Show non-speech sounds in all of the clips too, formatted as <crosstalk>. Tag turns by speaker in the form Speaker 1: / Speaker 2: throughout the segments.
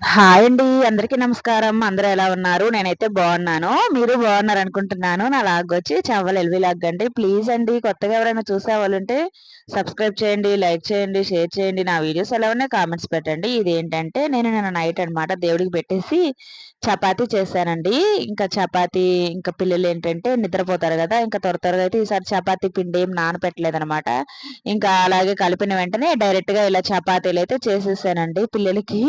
Speaker 1: Hi అండి అందరికీ నమస్కారం. అందరూ ఎలా ఉన్నారు? నేనైతే బాగున్నాను. మీరు బాగున్నారు అనుకుంటున్నాను. నా లాగ్ వచ్చి చవ్వలు ఎల్వి లాగ్ అండి. ప్లీజ్ అండి కొత్తగా ఎవరైనా చూసే వాళ్ళు ఉంటే సబ్స్క్రైబ్ చేయండి లైక్ చేయండి షేర్ చేయండి. నా వీడియోస్ ఎలా ఉన్నాయి కామెంట్స్ పెట్టండి. ఇది ఏంటంటే నేను నేను నైట్ అనమాట దేవుడికి పెట్టేసి చపాతీ చేశానండి. ఇంకా చపాతీ ఇంకా పిల్లలు ఏంటంటే నిద్రపోతారు కదా ఇంకా త్వర త్వరగా అయితే ఈసారి చపాతీ పిండి ఏం నానపెట్టలేదనమాట ఇంకా అలాగే కలిపిన వెంటనే డైరెక్ట్గా ఇలా చపాతీలు అయితే చేసేసానండి పిల్లలకి.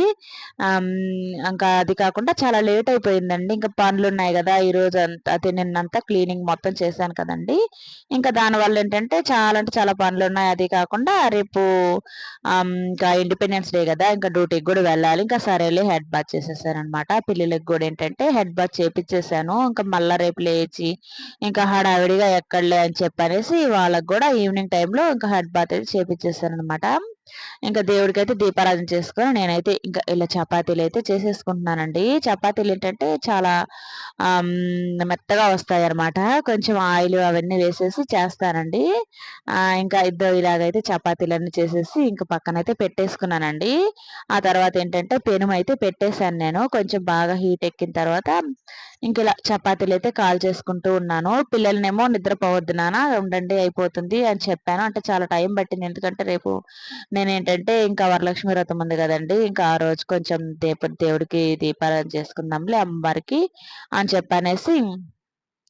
Speaker 1: ఇంకా అది కాకుండా చాలా లేట్ అయిపోయిందండి. ఇంకా పనులు ఉన్నాయి కదా ఈరోజు రోజు అంతా తిన్నంతా క్లీనింగ్ మొత్తం చేశాను కదండి. ఇంకా దానివల్ల ఏంటంటే చాలా అంటే చాలా పనులు ఉన్నాయి అది కాకుండా రేపు ఇంకా ఇండిపెండెన్స్ డే కదా ఇంకా డ్యూటీకి కూడా వెళ్ళాలి. ఇంకా సరేలే హెడ్ బాత్ చేసేసాను అనమాట పిల్లలకి కూడా ఏంటంటే హెడ్ బాత్ చేపించేసాను ఇంకా మళ్ళీ రేపు లేచి ఇంకా హడావిడిగా ఎక్కడలే అని చెప్పనేసి వాళ్ళకి కూడా ఈవినింగ్ టైంలో ఇంకా హెడ్ బాత్ అయితే చేపించేసాను అనమాట ఇంకా దేవుడికి అయితే దీపారాధన చేసుకొని నేనైతే ఇంకా ఇలా చపాతీలు అయితే చేసేసుకుంటున్నానండి. చపాతీలు ఏంటంటే చాలా మెత్తగా వస్తాయి అనమాట కొంచెం ఆయిల్ అవన్నీ వేసేసి చేస్తానండి. ఇంకా ఇద్దరు ఇలాగైతే చపాతీలన్నీ చేసేసి ఇంకా పక్కనైతే పెట్టేసుకున్నానండి. ఆ తర్వాత ఏంటంటే పెనుము అయితే పెట్టేశాను నేను. కొంచెం బాగా హీట్ ఎక్కిన తర్వాత ఇంక ఇలా చపాతీలు అయితే కాల్ చేసుకుంటూ ఉన్నాను. పిల్లలనేమో నిద్రపోవద్దు నానా ఉండండి అయిపోతుంది అని చెప్పాను. అంటే చాలా టైం పట్టింది. ఎందుకంటే రేపు నేను ఏంటంటే ఇంకా వరలక్ష్మి వ్రతం ఉంది కదండి. ఇంకా ఆ రోజు కొంచెం దీప దేవుడికి దీపారాధన చేసుకుందాంలే అమ్మవారికి అని చెప్పనేసి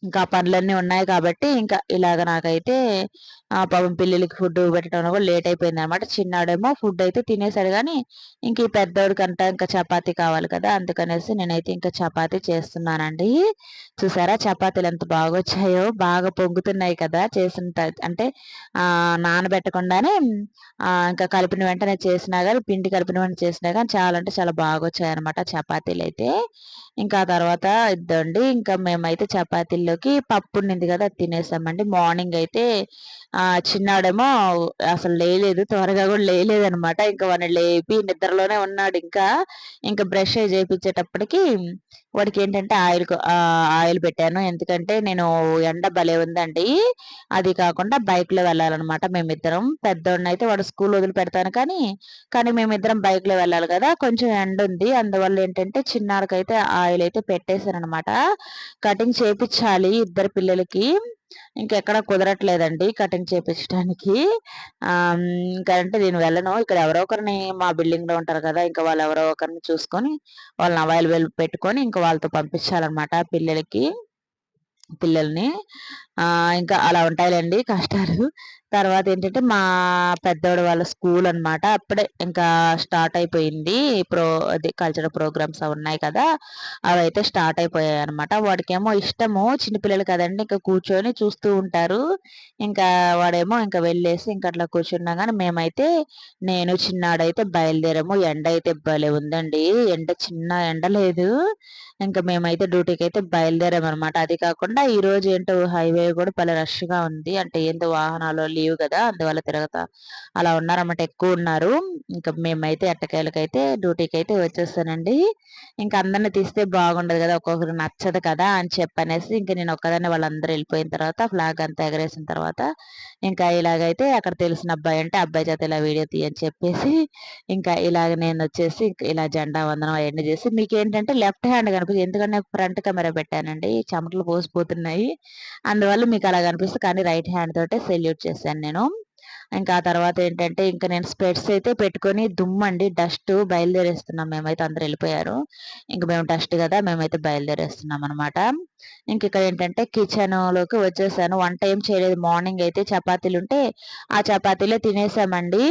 Speaker 1: ఇంకా పనులన్నీ ఉన్నాయి కాబట్టి ఇంకా ఇలాగ నాకైతే ఆ పాపం పిల్లలకి ఫుడ్ పెట్టడం కూడా లేట్ అయిపోయింది అనమాట చిన్నాడేమో ఫుడ్ అయితే తినేసాడు కానీ ఇంక ఈ పెద్దోడికంట ఇంకా చపాతీ కావాలి కదా అందుకనేసి నేనైతే ఇంకా చపాతీ చేస్తున్నానండి. చూసారా చపాతీలు ఎంత బాగా వచ్చాయో బాగా పొంగుతున్నాయి కదా చేసిన అంటే ఆ నానబెట్టకుండానే ఇంకా కలిపిన వెంటనే చేసినా కానీ పిండి కలిపిన వెంటనే చేసినా కానీ చాలా అంటే చాలా బాగా వచ్చాయి అనమాట చపాతీలు అయితే ఇంకా తర్వాత ఇద్దండి ఇంకా మేమైతే చపాతీలు చపాతీల్లోకి పప్పు ఉండింది కదా తినేసామండి మార్నింగ్ అయితే చిన్నాడేమో అసలు లేలేదు త్వరగా కూడా లేలేదు అనమాట ఇంకా వాడిని లేపి నిద్రలోనే ఉన్నాడు ఇంకా. ఇంకా బ్రష్ చేయించేటప్పటికి వాడికి ఏంటంటే ఆయిల్ ఆయిల్ పెట్టాను. ఎందుకంటే నేను ఎండ భలే ఉందండి. అది కాకుండా బైక్లో వెళ్ళాలన్నమాట మేమిద్దరం. పెద్దోడిని అయితే వాడు స్కూల్ వదిలి పెడతాను కానీ కానీ మేమిద్దరం బైక్లో వెళ్ళాలి కదా. కొంచెం ఎండ ఉంది. అందువల్ల ఏంటంటే చిన్నాడికైతే ఆయిల్ అయితే పెట్టేశాను అనమాట కటింగ్ చేపించాలి ఇద్దరు పిల్లలకి. ఇంకెక్కడ కుదరట్లేదండి కటింగ్ చేపించడానికి ఇంకా అంటే నేను వెళ్ళను. ఇక్కడ ఎవరో ఒకరిని మా బిల్డింగ్లో ఉంటారు కదా ఇంకా వాళ్ళు ఎవరో ఒకరిని చూసుకొని వాళ్ళని అవైలబుల్ పెట్టుకొని ఇంకా వాళ్ళతో పంపించాలన్నమాట పిల్లలకి పిల్లల్ని. ఇంకా అలా ఉంటాయిలేండి కష్టాలు. తర్వాత ఏంటంటే మా పెద్దోడు వాళ్ళ స్కూల్ అనమాట అప్పుడే ఇంకా స్టార్ట్ అయిపోయింది ప్రో అది కల్చరల్ ప్రోగ్రామ్స్ అవి ఉన్నాయి కదా అవి అయితే స్టార్ట్ అయిపోయాయి అనమాట వాడికేమో ఇష్టము చిన్నపిల్లలు కదండి ఇంకా కూర్చొని చూస్తూ ఉంటారు. ఇంకా వాడేమో ఇంకా వెళ్ళేసి ఇంకా అట్లా కూర్చున్నా కానీ మేమైతే నేను చిన్నాడైతే బయలుదేరాము. ఎండ అయితే భలే ఉందండి. ఎండ చిన్న ఎండ లేదు. ఇంకా మేమైతే డ్యూటీకి అయితే బయలుదేరాము అనమాట అది కాకుండా ఈ రోజు ఏంటో హైవే కూడా భలే రష్గా ఉంది. అంటే ఏంటో వాహనాలు లీవ్ కదా! అందువల్ల తిరగతా అలా ఉన్నారన్నమాట. ఎక్కువ ఉన్నారు. ఇంకా మేమైతే ఎట్టకాయలకైతే డ్యూటీకి అయితే వచ్చేస్తానండి. ఇంకా అందరిని తీస్తే బాగుండదు కదా! ఒక్కొక్కరు నచ్చదు కదా! అని చెప్పనేసి ఇంకా నేను ఒక్కదాన్ని వాళ్ళందరూ వెళ్ళిపోయిన తర్వాత ఫ్లాగ్ అంతా ఎగరేసిన తర్వాత ఇంకా ఇలాగైతే అక్కడ తెలిసిన అబ్బాయి అంటే అబ్బాయి చేత ఇలా వీడియో తీయని చెప్పేసి ఇంకా ఇలాగ నేను వచ్చేసి ఇలా జెండా వందనం అవన్నీ చేసి మీకు ఏంటంటే లెఫ్ట్ హ్యాండ్ కనిపిస్తుంది. ఎందుకంటే ఫ్రంట్ కెమెరా పెట్టానండి. చెమటలు పోసిపోతున్నాయి. అందువల్ల మీకు అలా కనిపిస్తుంది. కానీ రైట్ హ్యాండ్ తోటే సెల్యూట్ చేశాను. నేను. ఇంకా ఆ తర్వాత ఏంటంటే ఇంకా నేను స్పెట్స్ అయితే పెట్టుకొని దుమ్మండి డస్ట్ బయలుదేరేస్తున్నాం. మేమైతే అందరు వెళ్ళిపోయారు. ఇంక మేము డస్ట్ కదా మేమైతే బయలుదేరేస్తున్నాం అనమాట ఇంక ఇక్కడ ఏంటంటే కిచెన్లోకి వచ్చేసాను. వంట ఏం చేయలేదు. మార్నింగ్ అయితే చపాతీలు ఉంటే ఆ చపాతీలే తినేసామండి.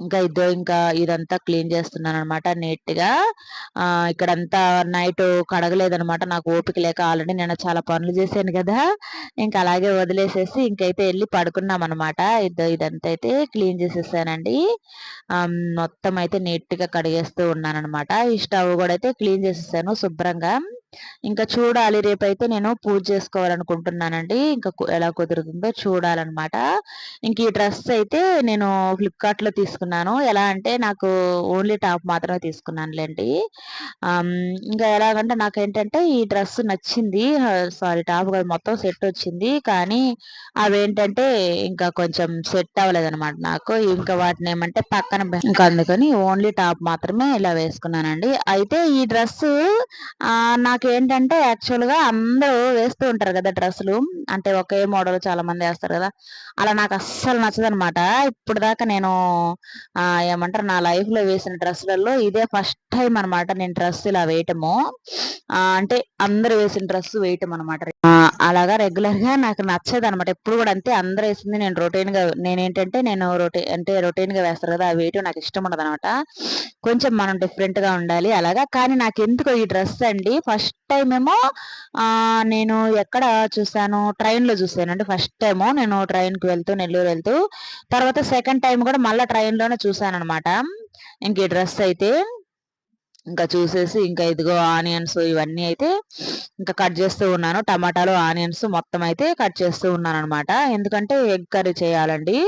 Speaker 1: ఇంకా ఇద్దో ఇంకా ఇదంతా క్లీన్ చేస్తున్నాను అనమాట నీట్గా ఆ ఇక్కడంతా నైట్ కడగలేదనమాట నాకు ఓపిక లేక ఆల్రెడీ నేను చాలా పనులు చేశాను కదా. ఇంకా అలాగే వదిలేసేసి ఇంకైతే వెళ్ళి పడుకున్నాం అనమాట ఇద్దో ఇదంతా అయితే క్లీన్ చేసేసానండి. మొత్తం అయితే నీట్గా కడిగేస్తూ ఉన్నాను అనమాట ఈ స్టవ్ కూడా అయితే క్లీన్ చేసేసాను శుభ్రంగా. ఇంకా చూడాలి. రేపైతే నేను పూజ చేసుకోవాలనుకుంటున్నానండి. ఇంకా ఎలా కుదురుతుందో చూడాలన్నమాట. ఇంక ఈ డ్రెస్ అయితే నేను ఫ్లిప్కార్ట్లో తీసుకున్నాను. ఎలా అంటే నాకు ఓన్లీ టాప్ మాత్రమే తీసుకున్నానులేండి. ఇంకా ఎలాగంటే నాకేంటంటే ఈ డ్రెస్ నచ్చింది. సారీ టాప్ కాదు మొత్తం సెట్ వచ్చింది. కానీ అవేంటంటే ఇంకా కొంచెం సెట్ అవ్వలేదన్నమాట నాకు. ఇంకా వాటిని ఏమంటే పక్కన ఇంకా అందుకని ఓన్లీ టాప్ మాత్రమే ఇలా వేసుకున్నానండి. అయితే ఈ డ్రెస్ నాకు నాకేంటంటే యాక్చువల్గా అందరూ వేస్తూ ఉంటారు కదా డ్రెస్సులు. అంటే ఒకే మోడల్ చాలా మంది వేస్తారు కదా. అలా నాకు అస్సలు నచ్చదనమాట. ఇప్పుడు దాకా నేను ఏమంటారు నా లైఫ్లో వేసిన డ్రెస్సులలో ఇదే ఫస్ట్ టైం అనమాట నేను డ్రెస్ ఇలా వేయటము. అంటే అందరు వేసిన డ్రెస్ వేయటం అనమాట అలాగా రెగ్యులర్గా నాకు నచ్చదు అనమాట ఎప్పుడు కూడా అంతే అందరూ వేసింది నేను రొటీన్గా నేనేంటంటే నేను రొటీ అంటే రొటీన్గా వేస్తారు కదా అవి వేయటం నాకు ఇష్టం ఉండదు అనమాట కొంచెం మనం డిఫరెంట్గా ఉండాలి అలాగా. కానీ నాకు ఎందుకు ఈ డ్రెస్ అండి ఫస్ట్ టైం ఏమో నేను ఎక్కడ చూసాను ట్రైన్లో చూసాను అంటే ఫస్ట్ టైము నేను ట్రైన్కి వెళ్తూ నెల్లూరు వెళ్తూ. తర్వాత సెకండ్ టైం కూడా మళ్ళీ ట్రైన్లోనే చూసాను అనమాట ఇంక ఈ డ్రెస్ అయితే ఇంకా చూసేసి ఇంకా ఇదిగో ఆనియన్స్ ఇవన్నీ అయితే ఇంకా కట్ చేస్తూ ఉన్నాను. టమాటాలు ఆనియన్స్ మొత్తం అయితే కట్ చేస్తూ ఉన్నాను అనమాట ఎందుకంటే ఎగ్ కర్రీ చేయాలండి.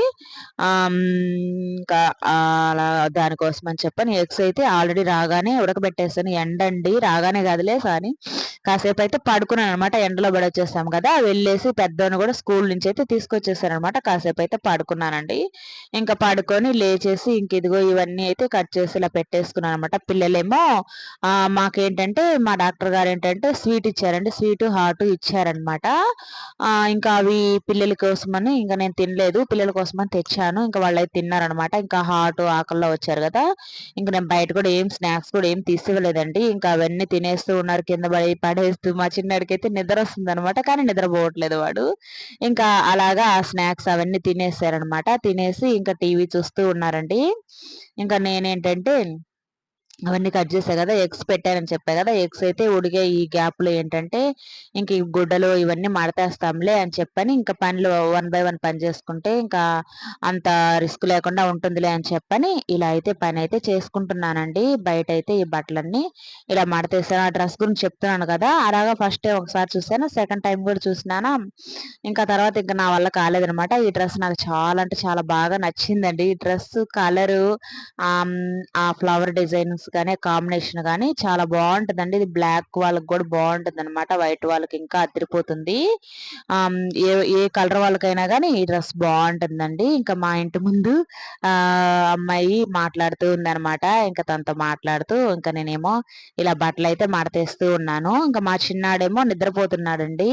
Speaker 1: ఇంకా అలా దానికోసం అని చెప్పని ఎగ్స్ అయితే ఆల్రెడీ రాగానే ఉడకబెట్టేస్తాను ఎండండి రాగానే కదిలే కానీ కాసేపు అయితే పడుకున్నాను అనమాట ఎండలో పడొచ్చేసాం కదా వెళ్ళేసి పెద్దోని కూడా స్కూల్ నుంచి అయితే తీసుకొచ్చేసాను అనమాట కాసేపు అయితే పడుకున్నానండి. ఇంకా పడుకొని లేచేసి ఇంక ఇదిగో ఇవన్నీ అయితే కట్ చేసి ఇలా పెట్టేసుకున్నాను అనమాట పిల్లలేమో మాకేంటంటే మా డాక్టర్ గారు ఏంటంటే స్వీట్ ఇచ్చారండి స్వీట్ హాట్ ఇచ్చారనమాట ఇంకా అవి పిల్లల కోసమని ఇంకా నేను తినలేదు పిల్లల కోసమని తెచ్చాను ఇంకా వాళ్ళు అయితే తిన్నారనమాట ఇంకా హాట్ ఆకల్లో వచ్చారు కదా ఇంకా నేను బయట కూడా ఏం స్నాక్స్ కూడా ఏం తీసివ్వలేదండి. ఇంకా అవన్నీ తినేస్తూ ఉన్నారు కింద పడి ఆడేస్తూ మా చిన్నడికైతే నిద్ర వస్తుంది అనమాట కానీ నిద్రపోవట్లేదు వాడు. ఇంకా అలాగా ఆ స్నాక్స్ అవన్నీ తినేసారనమాట తినేసి ఇంకా టీవీ చూస్తూ ఉన్నారండి. ఇంకా నేనేంటంటే అవన్నీ కట్ చేసా కదా ఎగ్స్ పెట్టానని చెప్పా కదా ఎగ్స్ అయితే ఉడిగే ఈ గ్యాప్లో ఏంటంటే ఇంక ఈ గుడ్డలు ఇవన్నీ మడతేస్తాంలే అని చెప్పని ఇంకా పనులు వన్ బై వన్ పని చేసుకుంటే ఇంకా అంత రిస్క్ లేకుండా ఉంటుందిలే అని చెప్పని ఇలా అయితే పని అయితే చేసుకుంటున్నానండి. బయట అయితే ఈ బట్టలన్నీ ఇలా మడతేసాను. ఆ డ్రెస్ గురించి చెప్తున్నాను కదా అలాగా ఫస్ట్ టైం ఒకసారి చూసాను సెకండ్ టైం కూడా చూసినానా. ఇంకా తర్వాత ఇంకా నా వల్ల కాలేదనమాట ఈ డ్రెస్ నాకు చాలా అంటే చాలా బాగా నచ్చిందండి. ఈ డ్రెస్ కలరు ఆ ఫ్లవర్ కలర్స్ కానీ కాంబినేషన్ కానీ చాలా బాగుంటుందండి. ఇది బ్లాక్ వాళ్ళకి కూడా బాగుంటుంది అనమాట వైట్ వాళ్ళకి ఇంకా అదిరిపోతుంది. ఏ ఏ కలర్ వాళ్ళకైనా కానీ ఈ డ్రెస్ బాగుంటుందండి. ఇంకా మా ఇంటి ముందు అమ్మాయి మాట్లాడుతూ ఉందనమాట ఇంకా తనతో మాట్లాడుతూ ఇంకా నేనేమో ఇలా బట్టలు అయితే మడతేస్తూ ఉన్నాను. ఇంకా మా చిన్నాడేమో నిద్రపోతున్నాడండి.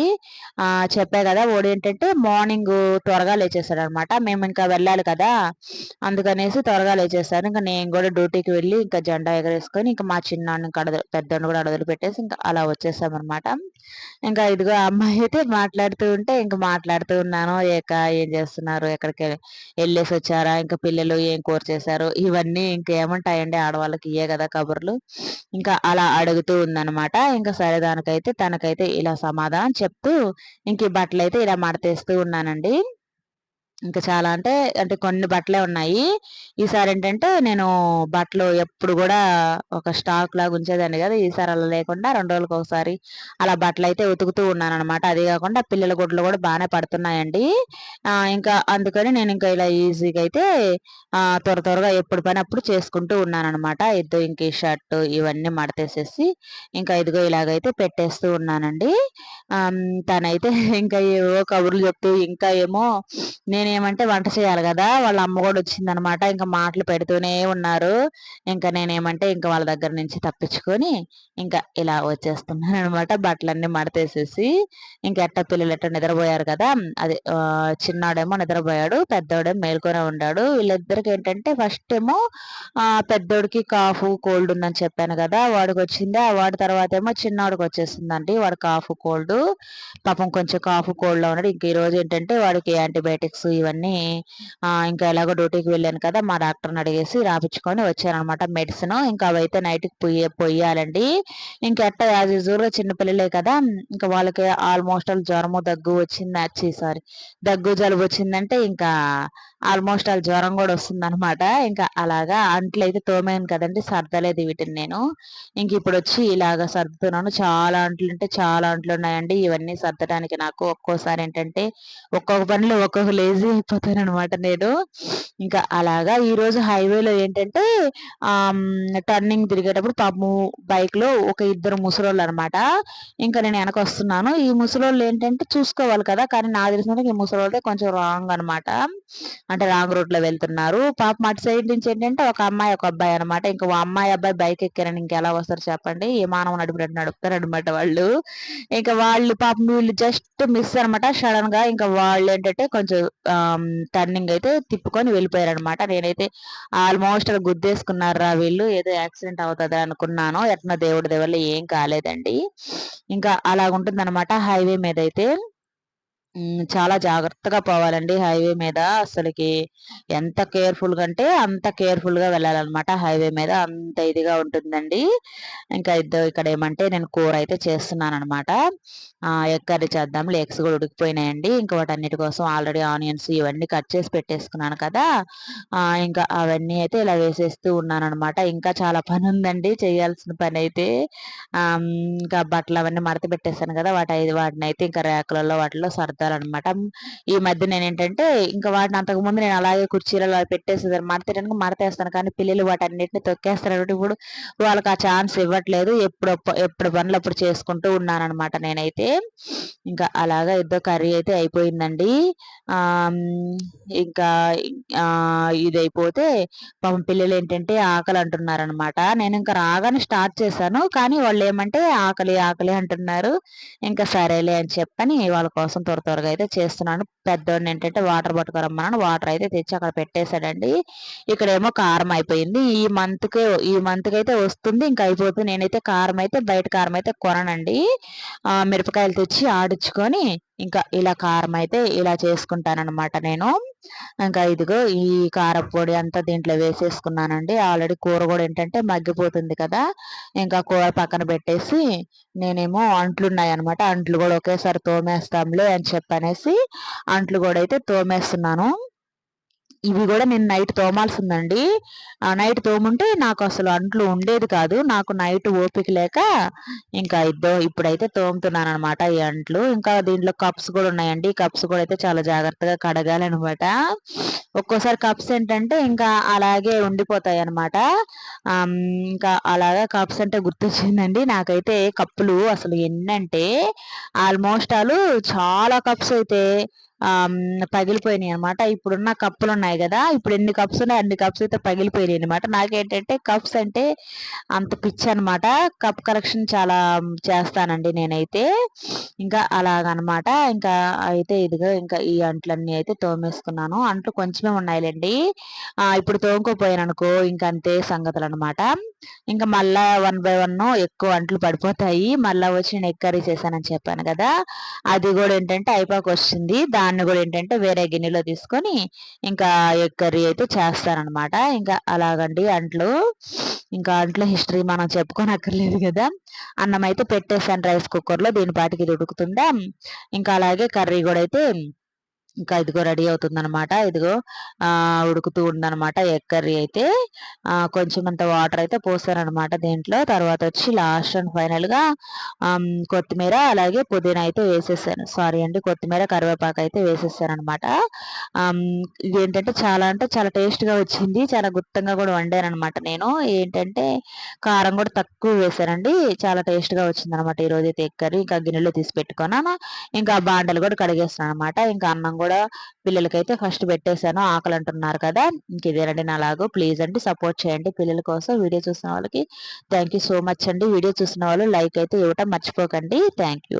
Speaker 1: చెప్పే కదా ఓడి ఏంటంటే మార్నింగ్ త్వరగా లేచేసాడు అనమాట మేము ఇంకా వెళ్ళాలి కదా. అందుకనేసి త్వరగా లేచేసాను ఇంకా నేను కూడా డ్యూటీకి వెళ్ళి ఇంకా జెండా ఎగరేసుకొని ఇంకా మా చిన్నాన్ని కడ పెద్దను కూడా అడదులు పెట్టేసి ఇంకా అలా వచ్చేసామన్నమాట. ఇంకా ఇదిగో అమ్మాయి అయితే మాట్లాడుతూ ఉంటే ఇంకా మాట్లాడుతూ ఉన్నాను. ఏక ఏం చేస్తున్నారు? ఎక్కడికి వెళ్ళేసి వచ్చారా? ఇంకా పిల్లలు ఏం కోర్ చేశారు? ఇవన్నీ ఇంకేముంటాయండి ఆడవాళ్ళకి ఇయే కదా కబుర్లు. ఇంకా అలా అడుగుతూ ఉందనమాట ఇంకా సరే దానికైతే తనకైతే ఇలా సమాధానం చెప్తూ ఇంక ఈ బట్టలు అయితే ఇలా మడతేస్తూ ఉన్నానండి. ఇంకా చాలా అంటే అంటే కొన్ని బట్టలే ఉన్నాయి. ఈసారి ఏంటంటే నేను బట్టలు ఎప్పుడు కూడా ఒక స్టాక్ లాగా ఉంచేదాన్ని కదా ఈసారి అలా లేకుండా రెండు రోజులకు ఒకసారి అలా బట్టలు అయితే ఉతుకుతూ ఉన్నాను అనమాట అదే కాకుండా పిల్లల గుడ్లు కూడా బాగానే పడుతున్నాయండి. ఇంకా అందుకని నేను ఇంకా ఇలా ఈజీగా అయితే త్వర త్వరగా ఎప్పుడు పని అప్పుడు చేసుకుంటూ ఉన్నాను అనమాట ఇద్దరు ఇంక ఈ షర్ట్ ఇవన్నీ మడతేసేసి ఇంకా ఇదిగో ఇలాగైతే పెట్టేస్తూ ఉన్నానండి. తనైతే <laughs> ఇంకా ఏవో కబుర్లు చెప్తూ ఇంకా ఏమో నేను నేనేమంటే వంట చేయాలి కదా వాళ్ళ అమ్మ కూడా వచ్చిందనమాట. ఇంకా మాటలు పెడుతూనే ఉన్నారు. ఇంకా నేనేమంటే ఇంకా వాళ్ళ దగ్గర నుంచి తప్పించుకొని ఇంకా ఇలా వచ్చేస్తున్నాను అనమాట బట్టలన్నీ మడతేసేసి ఇంకా ఎట్ట పిల్లలు ఎట్ట నిద్రపోయారు కదా అది చిన్నాడేమో నిద్రపోయాడు పెద్దోడేమో మేల్కొనే ఉన్నాడు వీళ్ళిద్దరికి ఏంటంటే ఫస్ట్ ఏమో పెద్దోడికి కాఫ్ కోల్డ్ ఉందని చెప్పాను కదా వాడికి వచ్చింది వాడి తర్వాత ఏమో చిన్నవాడికి వచ్చేసిందండి వాడు కాఫ్ కోల్డ్ పాపం కొంచెం కాఫ్ కోల్డ్లో ఉన్నాడు. ఇంక ఈరోజు ఏంటంటే వాడికి యాంటీబయాటిక్స్ ఇవన్నీ ఇంకా ఎలాగో డ్యూటీకి వెళ్ళాను కదా మా డాక్టర్ని అడిగేసి రాపించుకొని వచ్చానమాట మెడిసిన్. ఇంకా అవైతే నైట్కి పొయ్యి పొయ్యాలండి. ఇంకెట్ట యాజ్ యూజువల్గా చిన్నపిల్లలే కదా ఇంకా వాళ్ళకి ఆల్మోస్ట్ జ్వరము దగ్గు వచ్చింది వచ్చి సారీ దగ్గు జలుబు వచ్చిందంటే ఇంకా ఆల్మోస్ట్ వాళ్ళ జ్వరం కూడా వస్తుంది అనమాట ఇంకా అలాగా అంట్లు అయితే తోమాను కదండి సర్దలేదు వీటిని నేను. ఇంక ఇప్పుడు వచ్చి ఇలాగ సర్దుతున్నాను. చాలా అంట్లు అంటే చాలా అంట్లు ఉన్నాయండి. ఇవన్నీ సర్దడానికి నాకు ఒక్కోసారి ఏంటంటే ఒక్కొక్క పనిలో ఒక్కొక్క లేజీ అయిపోతాను అనమాట నేను. ఇంకా అలాగా ఈ రోజు హైవేలో ఏంటంటే టర్నింగ్ తిరిగేటప్పుడు పాపము బైక్లో ఒక ఇద్దరు ముసలోళ్ళు అనమాట ఇంకా నేను వెనక వస్తున్నాను. ఈ ముసలోళ్ళు ఏంటంటే చూసుకోవాలి కదా కానీ నాకు తెలిసిన ఈ ముసలోళ్ళే కొంచెం రాంగ్ అనమాట అంటే రాంగ్ రోడ్లో వెళ్తున్నారు. పాప అటు సైడ్ నుంచి ఏంటంటే ఒక అమ్మాయి ఒక అబ్బాయి అనమాట ఇంకా అమ్మాయి అబ్బాయి బైక్ ఎక్కారని ఇంకెలా వస్తారు చెప్పండి? ఏ మానవ నడిపినట్టు నడుపుతారు అనమాట వాళ్ళు. ఇంకా వాళ్ళు పాపం వీళ్ళు జస్ట్ మిస్ అనమాట సడన్గా ఇంకా వాళ్ళు ఏంటంటే కొంచెం టర్నింగ్ అయితే తిప్పుకొని వెళ్ళిపోయారు అనమాట నేనైతే ఆల్మోస్ట్ గుద్దేసుకున్నారా వీళ్ళు? ఏదో యాక్సిడెంట్ అవుతుంది అనుకున్నాను. ఎట్లా దేవుడి దేవుళ్ళ ఏం కాలేదండి. ఇంకా అలాగుంటుంది అనమాట హైవే మీద అయితే చాలా జాగ్రత్తగా పోవాలండి హైవే మీద. అసలుకి ఎంత కేర్ఫుల్గా అంటే అంత కేర్ఫుల్గా వెళ్ళాలన్నమాట హైవే మీద. అంత ఇదిగా ఉంటుందండి. ఇంకా ఇద్దరు ఇక్కడ ఏమంటే నేను కూర అయితే చేస్తున్నాను అనమాట ఎగ్ కర్రీ చేద్దాం. లెగ్స్ కూడా ఉడికిపోయినాయండి. ఇంకా వాటన్నిటి కోసం ఆల్రెడీ ఆనియన్స్ ఇవన్నీ కట్ చేసి పెట్టేసుకున్నాను కదా. ఇంకా అవన్నీ అయితే ఇలా వేసేస్తూ ఉన్నాను అనమాట ఇంకా చాలా పని ఉందండి చేయాల్సిన పని అయితే. ఇంకా బట్టలు అవన్నీ మడత పెట్టేస్తాను కదా. వాటి వాటిని అయితే ఇంకా ర్యాకులలో వాటిలో పెట్టాలన్నమాట. ఈ మధ్య నేను ఏంటంటే ఇంకా వాటిని అంతకుముందు నేను అలాగే కుర్చీలలో పెట్టేసేదాన్ని. మడతడానికి మడతేస్తాను కానీ పిల్లలు వాటన్నిటిని తొక్కేస్తారు ఇప్పుడు వాళ్ళకి ఆ ఛాన్స్ ఇవ్వట్లేదు. ఎప్పుడు ఎప్పుడు పనులు అప్పుడు చేసుకుంటూ ఉన్నానమాట నేనైతే. ఇంకా అలాగా ఏదో కర్రీ అయితే అయిపోయిందండి. ఇంకా ఇది అయిపోతే పాపం పిల్లలు ఏంటంటే ఆకలి అంటున్నారు అనమాట నేను ఇంకా రాగానే స్టార్ట్ చేశాను. కానీ వాళ్ళు ఏమంటే ఆకలి ఆకలి అంటున్నారు. ఇంకా సరేలే అని చెప్పని వాళ్ళ కోసం త్వర త్వరగా అయితే చేస్తున్నాను. పెద్దోడిని ఏంటంటే వాటర్ పట్టుకురమ్మన్నాను వాటర్ అయితే తెచ్చి అక్కడ పెట్టేశాడండి. ఇక్కడేమో కారం అయిపోయింది. ఈ మంత్కే ఈ మంత్కి అయితే వస్తుంది. ఇంకా అయిపోతుంది. నేనైతే కారం అయితే బయట కారం అయితే కొనండి మిరపకాయలు తెచ్చి ఆడించుకొని ఇంకా ఇలా కారం అయితే ఇలా చేసుకుంటానమాట నేను. ఇంకా ఇదిగో ఈ కారపొడి అంతా దీంట్లో వేసేసుకున్నానండి. ఆల్రెడీ కూర కూడా ఏంటంటే మగ్గిపోతుంది కదా. ఇంకా కూర పక్కన పెట్టేసి నేనేమో అంట్లు ఉన్నాయి అనమాట అంట్లు కూడా ఒకేసారి తోమేస్తాంలే అని చెప్పనేసి అంట్లు కూడా అయితే తోమేస్తున్నాను. ఇవి కూడా నేను నైట్ తోమాల్సిందండి. నైట్ తోముంటే నాకు అసలు అంట్లు ఉండేది కాదు. నాకు నైట్ ఓపిక లేక ఇంకా ఇద్దో ఇప్పుడైతే తోముతున్నాను అనమాట ఈ అంట్లు. ఇంకా దీంట్లో కప్స్ కూడా ఉన్నాయండి. కప్స్ కూడా అయితే చాలా జాగ్రత్తగా కడగాలి అనమాట ఒక్కోసారి కప్స్ ఏంటంటే ఇంకా అలాగే ఉండిపోతాయి అనమాట ఇంకా అలాగా కప్స్ అంటే గుర్తొచ్చిందండి. నాకైతే కప్పులు అసలు ఎన్నంటే ఆల్మోస్ట్ ఆలు చాలా కప్స్ అయితే పగిలిపోయినాయి అనమాట ఇప్పుడున్న కప్పులు ఉన్నాయి కదా ఇప్పుడు ఎన్ని కప్స్ ఉన్నాయి అన్ని కప్స్ అయితే పగిలిపోయినాయి అనమాట నాకేంటంటే కప్స్ అంటే అంత పిచ్చి అనమాట కప్ కలెక్షన్ చాలా చేస్తానండి నేనైతే. ఇంకా అలాగనమాట. ఇంకా అయితే ఇదిగో ఇంకా ఈ అంట్లన్నీ అయితే తోమేసుకున్నాను. అంట్లు కొంచెమే ఉన్నాయిలేండి. ఇప్పుడు తోముకోపోయాను అనుకో ఇంకా అంతే సంగతులు అనమాట ఇంకా మళ్ళా వన్ బై వన్ ఎక్కువ అంట్లు పడిపోతాయి. మళ్ళా వచ్చి నేను ఎగ్ కర్రీ చేశానని చెప్పాను కదా అది కూడా ఏంటంటే అయిపోక వచ్చింది. దాని దాన్ని కూడా ఏంటంటే వేరే గిన్నెలో తీసుకొని ఇంకా ఎగ్ కర్రీ అయితే చేస్తారనమాట ఇంకా అలాగండి అంట్లు. ఇంకా అంట్లో హిస్టరీ మనం చెప్పుకొని అక్కర్లేదు కదా. అన్నం అయితే పెట్టేసాను రైస్ కుక్కర్లో దీని పాటికి ఇది ఉడుకుతుందా ఇంకా అలాగే కర్రీ కూడా అయితే ఇంకా ఇదిగో రెడీ అవుతుందనమాట ఇదిగో ఉడుకుతూ ఉందనమాట ఎగ్ కర్రీ అయితే కొంచెం అంత వాటర్ అయితే పోస్తారనమాట దీంట్లో. తర్వాత వచ్చి లాస్ట్ అండ్ ఫైనల్గా కొత్తిమీర అలాగే పుదీనా అయితే వేసేసాను. సారీ అండి కొత్తిమీర కరివేపాకు అయితే వేసేసాను అనమాట ఇది ఏంటంటే చాలా అంటే చాలా టేస్ట్గా వచ్చింది. చాలా గుత్తంగా కూడా వండాను అనమాట నేను. ఏంటంటే కారం కూడా తక్కువ వేసానండి. చాలా టేస్ట్గా వచ్చింది అనమాట ఈరోజు అయితే ఎగ్ కర్రీ. ఇంకా గిన్నెలో తీసి పెట్టుకున్నాను. ఇంకా బాండలు కూడా కడిగేస్తాను అనమాట ఇంకా అన్నం కూడా కూడా పిల్లలకైతే ఫస్ట్ పెట్టేశాను. ఆకలి అంటున్నారు కదా! ఇంక ఇదేనండి నాలాగో. ప్లీజ్ అండి సపోర్ట్ చేయండి పిల్లల కోసం. వీడియో చూసిన వాళ్ళకి థ్యాంక్ సో మచ్ అండి. వీడియో చూసిన వాళ్ళు లైక్ అయితే ఇవ్వటం మర్చిపోకండి. థ్యాంక్